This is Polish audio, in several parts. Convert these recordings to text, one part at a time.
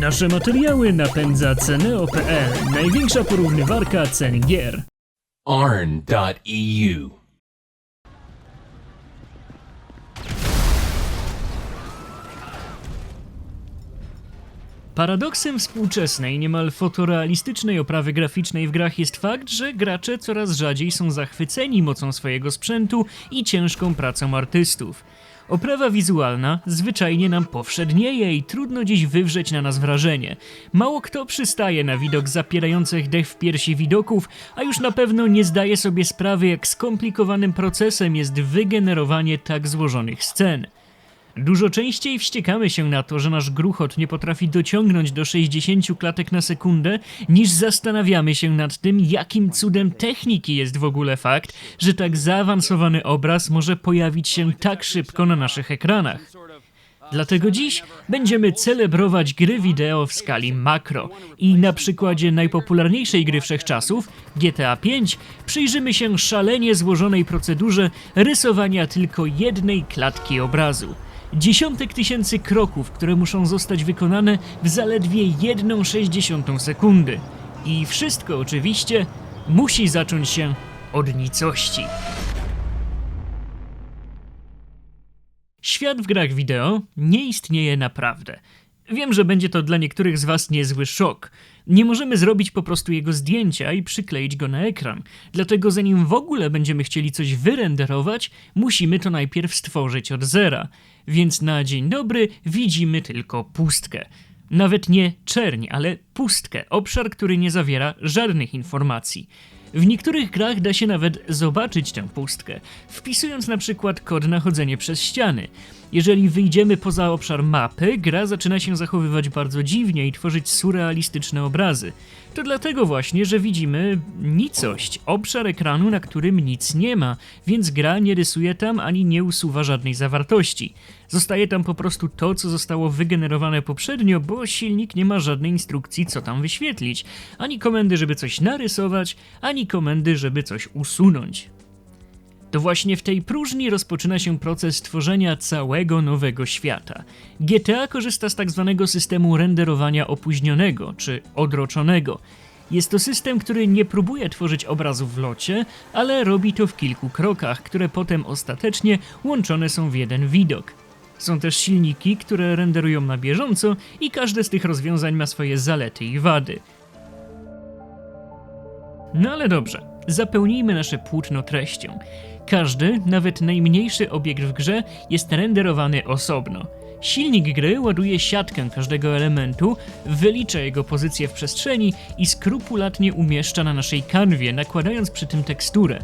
Nasze materiały napędza Ceneo.pl, największa porównywarka cen gier. arn.eu. Paradoksem współczesnej, niemal fotorealistycznej oprawy graficznej w grach jest fakt, że gracze coraz rzadziej są zachwyceni mocą swojego sprzętu i ciężką pracą artystów. Oprawa wizualna zwyczajnie nam powszednieje i trudno dziś wywrzeć na nas wrażenie. Mało kto przystaje na widok zapierających dech w piersi widoków, a już na pewno nie zdaje sobie sprawy, jak skomplikowanym procesem jest wygenerowanie tak złożonych scen. Dużo częściej wściekamy się na to, że nasz gruchot nie potrafi dociągnąć do 60 klatek na sekundę, niż zastanawiamy się nad tym, jakim cudem techniki jest w ogóle fakt, że tak zaawansowany obraz może pojawić się tak szybko na naszych ekranach. Dlatego dziś będziemy celebrować gry wideo w skali makro i na przykładzie najpopularniejszej gry wszechczasów, GTA V, przyjrzymy się szalenie złożonej procedurze rysowania tylko jednej klatki obrazu. Dziesiątek tysięcy kroków, które muszą zostać wykonane w zaledwie 1,6 sekundy. I wszystko oczywiście musi zacząć się od nicości. Świat w grach wideo nie istnieje naprawdę. Wiem, że będzie to dla niektórych z Was niezły szok. Nie możemy zrobić po prostu jego zdjęcia i przykleić go na ekran. Dlatego zanim w ogóle będziemy chcieli coś wyrenderować, musimy to najpierw stworzyć od zera. Więc na dzień dobry widzimy tylko pustkę. Nawet nie czerń, ale pustkę, obszar, który nie zawiera żadnych informacji. W niektórych grach da się nawet zobaczyć tę pustkę, wpisując na przykład kod na chodzenie przez ściany. Jeżeli wyjdziemy poza obszar mapy, gra zaczyna się zachowywać bardzo dziwnie i tworzyć surrealistyczne obrazy. To dlatego właśnie, że widzimy nicość, obszar ekranu, na którym nic nie ma, więc gra nie rysuje tam ani nie usuwa żadnej zawartości. Zostaje tam po prostu to, co zostało wygenerowane poprzednio, bo silnik nie ma żadnej instrukcji, co tam wyświetlić, ani komendy, żeby coś narysować, ani komendy, żeby coś usunąć. To właśnie w tej próżni rozpoczyna się proces tworzenia całego nowego świata. GTA korzysta z tak zwanego systemu renderowania opóźnionego czy odroczonego. Jest to system, który nie próbuje tworzyć obrazów w locie, ale robi to w kilku krokach, które potem ostatecznie łączone są w jeden widok. Są też silniki, które renderują na bieżąco i każde z tych rozwiązań ma swoje zalety i wady. No ale dobrze, zapełnijmy nasze płótno treścią. Każdy, nawet najmniejszy obiekt w grze jest renderowany osobno. Silnik gry ładuje siatkę każdego elementu, wylicza jego pozycję w przestrzeni i skrupulatnie umieszcza na naszej kanwie, nakładając przy tym teksturę.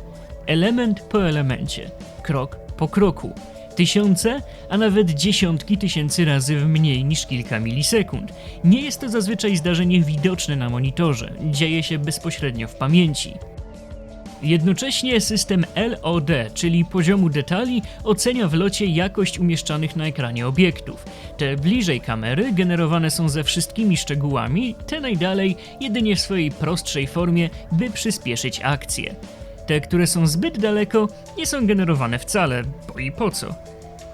Element po elemencie, krok po kroku. Tysiące, a nawet dziesiątki tysięcy razy w mniej niż kilka milisekund. Nie jest to zazwyczaj zdarzenie widoczne na monitorze, dzieje się bezpośrednio w pamięci. Jednocześnie system LOD, czyli poziomu detali, ocenia w locie jakość umieszczanych na ekranie obiektów. Te bliżej kamery generowane są ze wszystkimi szczegółami, te najdalej jedynie w swojej prostszej formie, by przyspieszyć akcję. Te, które są zbyt daleko, nie są generowane wcale, bo i po co.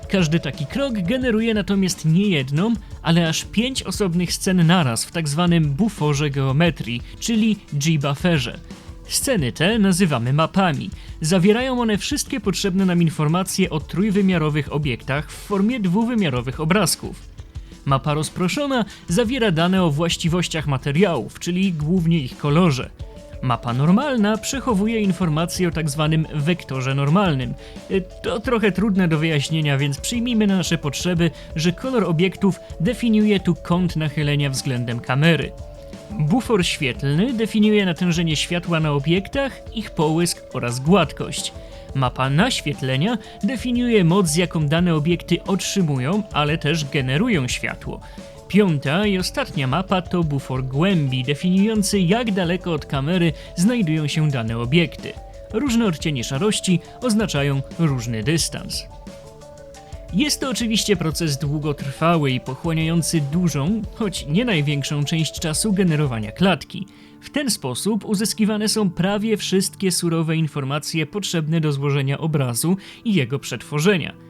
Każdy taki krok generuje natomiast nie jedną, ale aż pięć osobnych scen naraz w tak zwanym buforze geometrii, czyli G-bufferze. Sceny te nazywamy mapami. Zawierają one wszystkie potrzebne nam informacje o trójwymiarowych obiektach w formie dwuwymiarowych obrazków. Mapa rozproszona zawiera dane o właściwościach materiałów, czyli głównie ich kolorze. Mapa normalna przechowuje informacje o tak zwanym wektorze normalnym. Y, To trochę trudne do wyjaśnienia, więc przyjmijmy na nasze potrzeby, że kolor obiektów definiuje tu kąt nachylenia względem kamery. Bufor świetlny definiuje natężenie światła na obiektach, ich połysk oraz gładkość. Mapa naświetlenia definiuje moc, z jaką dane obiekty otrzymują, ale też generują światło. Piąta i ostatnia mapa to bufor głębi, definiujący jak daleko od kamery znajdują się dane obiekty. Różne odcienie szarości oznaczają różny dystans. Jest to oczywiście proces długotrwały i pochłaniający dużą, choć nie największą część czasu generowania klatki. W ten sposób uzyskiwane są prawie wszystkie surowe informacje potrzebne do złożenia obrazu i jego przetworzenia.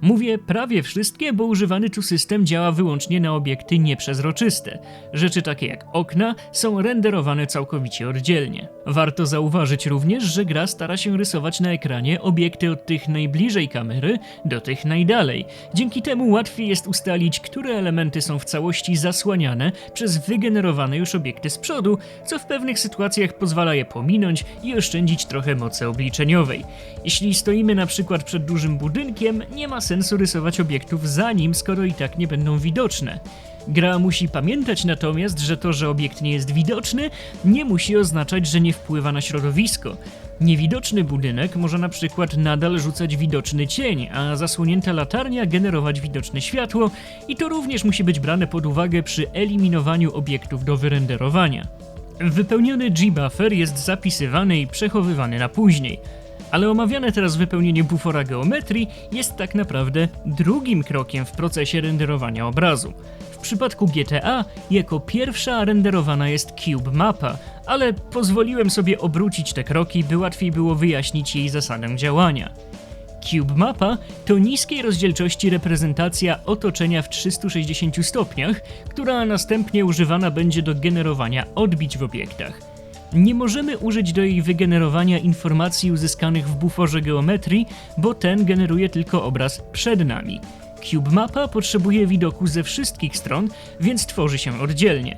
Mówię prawie wszystkie, bo używany tu system działa wyłącznie na obiekty nieprzezroczyste. Rzeczy takie jak okna są renderowane całkowicie oddzielnie. Warto zauważyć również, że gra stara się rysować na ekranie obiekty od tych najbliżej kamery do tych najdalej. Dzięki temu łatwiej jest ustalić, które elementy są w całości zasłaniane przez wygenerowane już obiekty z przodu, co w pewnych sytuacjach pozwala je pominąć i oszczędzić trochę mocy obliczeniowej. Jeśli stoimy na przykład przed dużym budynkiem, nie ma sensu rysować obiektów za nim, skoro i tak nie będą widoczne. Gra musi pamiętać natomiast, że to, że obiekt nie jest widoczny, nie musi oznaczać, że nie wpływa na środowisko. Niewidoczny budynek może na przykład nadal rzucać widoczny cień, a zasłonięta latarnia generować widoczne światło i to również musi być brane pod uwagę przy eliminowaniu obiektów do wyrenderowania. Wypełniony G-buffer jest zapisywany i przechowywany na później. Ale omawiane teraz wypełnienie bufora geometrii jest tak naprawdę drugim krokiem w procesie renderowania obrazu. W przypadku GTA jako pierwsza renderowana jest cube mapa, ale pozwoliłem sobie obrócić te kroki, by łatwiej było wyjaśnić jej zasadę działania. Cube Mapa to niskiej rozdzielczości reprezentacja otoczenia w 360 stopniach, która następnie używana będzie do generowania odbić w obiektach. Nie możemy użyć do jej wygenerowania informacji uzyskanych w buforze geometrii, bo ten generuje tylko obraz przed nami. Cube Mapa potrzebuje widoku ze wszystkich stron, więc tworzy się oddzielnie.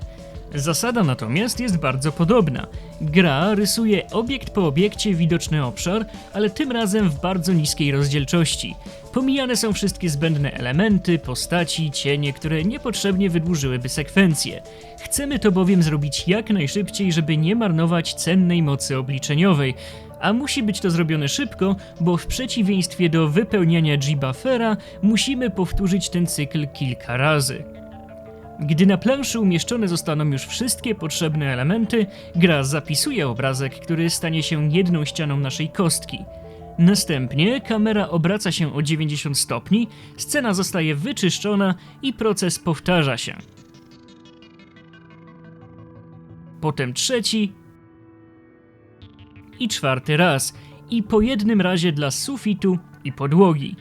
Zasada natomiast jest bardzo podobna. Gra rysuje obiekt po obiekcie widoczny obszar, ale tym razem w bardzo niskiej rozdzielczości. Pomijane są wszystkie zbędne elementy, postaci, cienie, które niepotrzebnie wydłużyłyby sekwencję. Chcemy to bowiem zrobić jak najszybciej, żeby nie marnować cennej mocy obliczeniowej. A musi być to zrobione szybko, bo w przeciwieństwie do wypełniania G-Buffera musimy powtórzyć ten cykl kilka razy. Gdy na planszy umieszczone zostaną już wszystkie potrzebne elementy, gra zapisuje obrazek, który stanie się jedną ścianą naszej kostki. Następnie kamera obraca się o 90 stopni, scena zostaje wyczyszczona i proces powtarza się. Potem trzeci i czwarty raz, i po jednym razie dla sufitu i podłogi.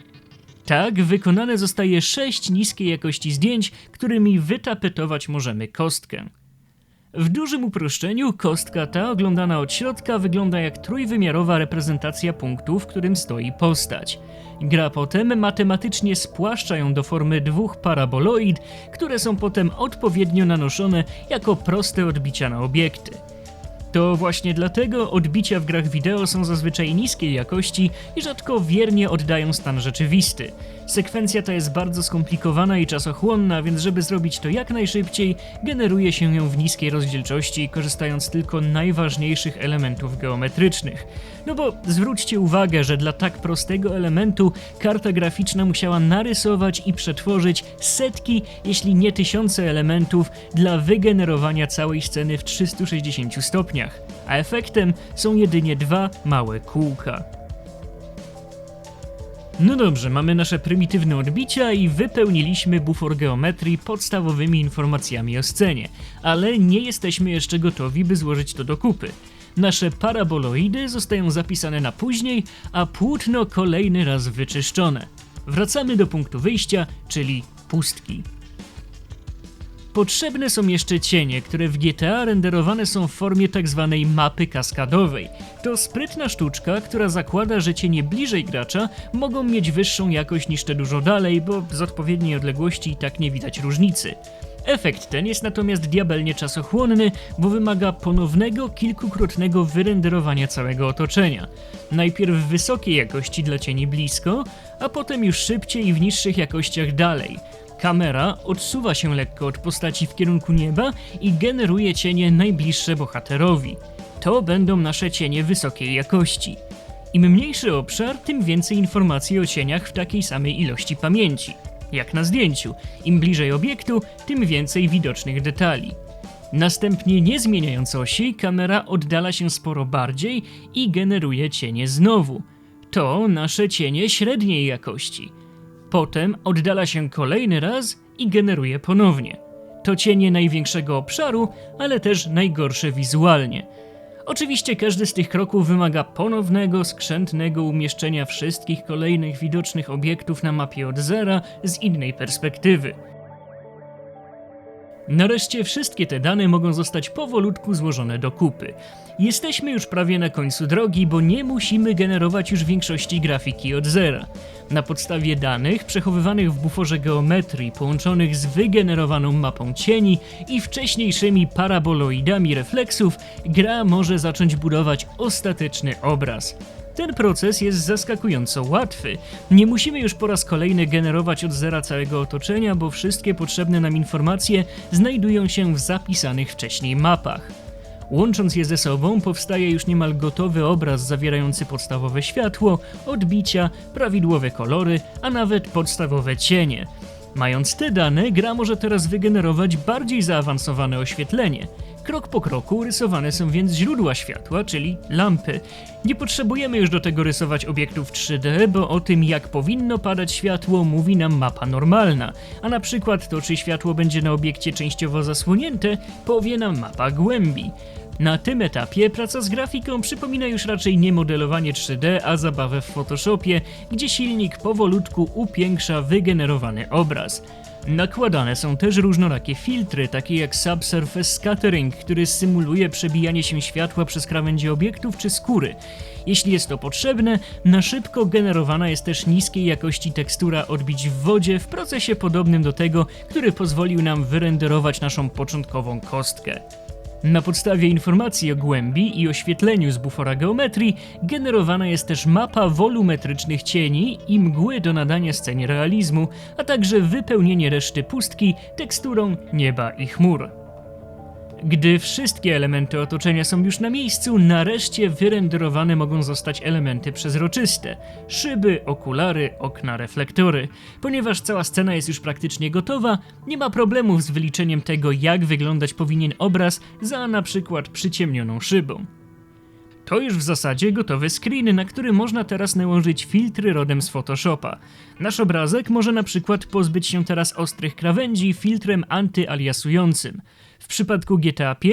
Tak wykonane zostaje sześć niskiej jakości zdjęć, którymi wytapetować możemy kostkę. W dużym uproszczeniu kostka ta oglądana od środka wygląda jak trójwymiarowa reprezentacja punktu, w którym stoi postać. Gra potem matematycznie spłaszcza ją do formy dwóch paraboloid, które są potem odpowiednio nanoszone jako proste odbicia na obiekty. To właśnie dlatego odbicia w grach wideo są zazwyczaj niskiej jakości i rzadko wiernie oddają stan rzeczywisty. Sekwencja ta jest bardzo skomplikowana i czasochłonna, więc żeby zrobić to jak najszybciej, generuje się ją w niskiej rozdzielczości, korzystając tylko najważniejszych elementów geometrycznych. No bo zwróćcie uwagę, że dla tak prostego elementu karta graficzna musiała narysować i przetworzyć setki, jeśli nie tysiące elementów dla wygenerowania całej sceny w 360 stopniach, a efektem są jedynie dwa małe kółka. No dobrze, mamy nasze prymitywne odbicia i wypełniliśmy bufor geometrii podstawowymi informacjami o scenie, ale nie jesteśmy jeszcze gotowi, by złożyć to do kupy. Nasze paraboloidy zostają zapisane na później, a płótno kolejny raz wyczyszczone. Wracamy do punktu wyjścia, czyli pustki. Potrzebne są jeszcze cienie, które w GTA renderowane są w formie tzw. Tak mapy kaskadowej. To sprytna sztuczka, która zakłada, że cienie bliżej gracza mogą mieć wyższą jakość niż te dużo dalej, bo z odpowiedniej odległości i tak nie widać różnicy. Efekt ten jest natomiast diabelnie czasochłonny, bo wymaga ponownego, kilkukrotnego wyrenderowania całego otoczenia. Najpierw w wysokiej jakości dla cieni blisko, a potem już szybciej i w niższych jakościach dalej. Kamera odsuwa się lekko od postaci w kierunku nieba i generuje cienie najbliższe bohaterowi. To będą nasze cienie wysokiej jakości. Im mniejszy obszar, tym więcej informacji o cieniach w takiej samej ilości pamięci. Jak na zdjęciu, im bliżej obiektu, tym więcej widocznych detali. Następnie, nie zmieniając osi, kamera oddala się sporo bardziej i generuje cienie znowu. To nasze cienie średniej jakości. Potem oddala się kolejny raz i generuje ponownie. To cienie największego obszaru, ale też najgorsze wizualnie. Oczywiście każdy z tych kroków wymaga ponownego, skrzętnego umieszczenia wszystkich kolejnych widocznych obiektów na mapie od zera z innej perspektywy. Nareszcie wszystkie te dane mogą zostać powolutku złożone do kupy. Jesteśmy już prawie na końcu drogi, bo nie musimy generować już większości grafiki od zera. Na podstawie danych przechowywanych w buforze geometrii połączonych z wygenerowaną mapą cieni i wcześniejszymi paraboloidami refleksów, gra może zacząć budować ostateczny obraz. Ten proces jest zaskakująco łatwy. Nie musimy już po raz kolejny generować od zera całego otoczenia, bo wszystkie potrzebne nam informacje znajdują się w zapisanych wcześniej mapach. Łącząc je ze sobą, powstaje już niemal gotowy obraz zawierający podstawowe światło, odbicia, prawidłowe kolory, a nawet podstawowe cienie. Mając te dane, gra może teraz wygenerować bardziej zaawansowane oświetlenie. Krok po kroku rysowane są więc źródła światła, czyli lampy. Nie potrzebujemy już do tego rysować obiektów 3D, bo o tym jak powinno padać światło mówi nam mapa normalna, a na przykład to czy światło będzie na obiekcie częściowo zasłonięte powie nam mapa głębi. Na tym etapie praca z grafiką przypomina już raczej nie modelowanie 3D, a zabawę w Photoshopie, gdzie silnik powolutku upiększa wygenerowany obraz. Nakładane są też różnorakie filtry, takie jak Subsurface Scattering, który symuluje przebijanie się światła przez krawędzie obiektów czy skóry. Jeśli jest to potrzebne, na szybko generowana jest też niskiej jakości tekstura odbić w wodzie w procesie podobnym do tego, który pozwolił nam wyrenderować naszą początkową kostkę. Na podstawie informacji o głębi i oświetleniu z bufora geometrii generowana jest też mapa wolumetrycznych cieni i mgły do nadania scenie realizmu, a także wypełnienie reszty pustki teksturą nieba i chmur. Gdy wszystkie elementy otoczenia są już na miejscu, nareszcie wyrenderowane mogą zostać elementy przezroczyste szyby, okulary, okna, reflektory. Ponieważ cała scena jest już praktycznie gotowa, nie ma problemów z wyliczeniem tego, jak wyglądać powinien obraz za na przykład przyciemnioną szybą. To już w zasadzie gotowy screen, na który można teraz nałożyć filtry rodem z Photoshopa. Nasz obrazek może na przykład pozbyć się teraz ostrych krawędzi filtrem antyaliasującym. W przypadku GTA V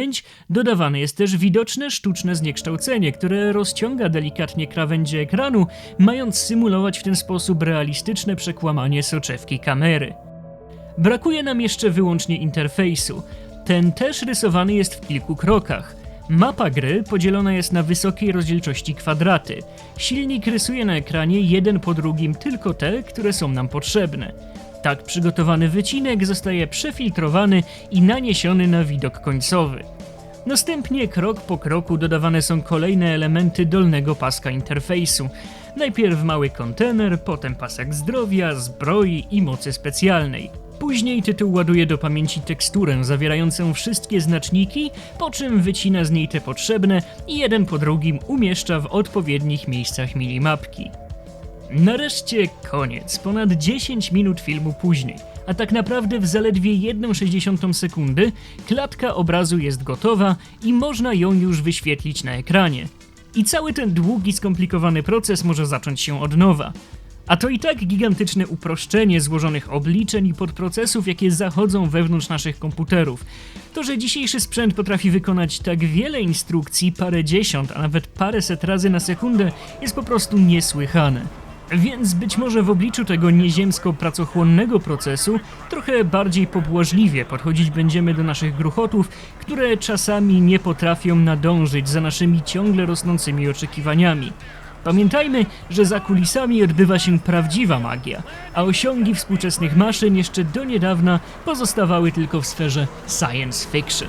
dodawane jest też widoczne sztuczne zniekształcenie, które rozciąga delikatnie krawędzie ekranu, mając symulować w ten sposób realistyczne przekłamanie soczewki kamery. Brakuje nam jeszcze wyłącznie interfejsu. Ten też rysowany jest w kilku krokach. Mapa gry podzielona jest na wysokiej rozdzielczości kwadraty. Silnik rysuje na ekranie jeden po drugim tylko te, które są nam potrzebne. Tak przygotowany wycinek zostaje przefiltrowany i naniesiony na widok końcowy. Następnie krok po kroku dodawane są kolejne elementy dolnego paska interfejsu. Najpierw mały kontener, potem pasek zdrowia, zbroi i mocy specjalnej. Później tytuł ładuje do pamięci teksturę zawierającą wszystkie znaczniki, po czym wycina z niej te potrzebne i jeden po drugim umieszcza w odpowiednich miejscach minimapki. Nareszcie koniec, ponad 10 minut filmu później, a tak naprawdę w zaledwie 1,6 sekundy klatka obrazu jest gotowa i można ją już wyświetlić na ekranie. I cały ten długi, skomplikowany proces może zacząć się od nowa. A to i tak gigantyczne uproszczenie złożonych obliczeń i podprocesów, jakie zachodzą wewnątrz naszych komputerów. To, że dzisiejszy sprzęt potrafi wykonać tak wiele instrukcji, parę dziesiąt, a nawet paręset razy na sekundę, jest po prostu niesłychane. Więc być może w obliczu tego nieziemsko pracochłonnego procesu trochę bardziej pobłażliwie podchodzić będziemy do naszych gruchotów, które czasami nie potrafią nadążyć za naszymi ciągle rosnącymi oczekiwaniami. Pamiętajmy, że za kulisami odbywa się prawdziwa magia, a osiągi współczesnych maszyn jeszcze do niedawna pozostawały tylko w sferze science fiction.